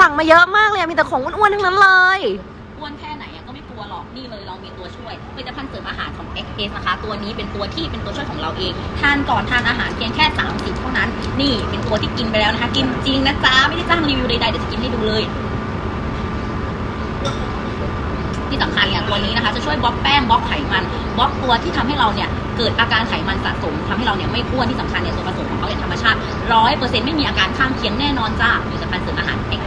สั่งมาเยอะมากเลยอะมีแต่ของอ้วนๆทั้งนั้นเลย อ้วนแค่ไหนอะก็ไม่กลัวหรอก นี่เลยเรามีตัวช่วยผลิตภัณฑ์เสริมอาหารของ XS นะคะ ตัวนี้เป็นตัวที่เป็นตัวช่วยของเราเอง ทานก่อนทานอาหารเพียงแค่30เท่านั้น นี่เป็นตัวที่กินไปแล้วนะคะ กินจริงนะจ๊ะ ไม่ได้จ้างรีวิวใดๆเดี๋ยวจะกินให้ดูเลย ที่สำคัญเนี่ยตัวนี้นะคะ จะช่วยบล็อกแป้งบล็อกไขมันบล็อกตัวที่ทำให้เราเนี่ยเกิดอาการไขมันสะสมทำให้เราเนี่ยไม่อ้วนที่สำคัญเนี่ยส่วนผสมของเขาเป็นธรรมชาติร้อยเปอร์เซ็นต์ไม่มีอาการข้างเคียงแน่นอนจ้าผลิตภัณฑ์เสริมอาหาร x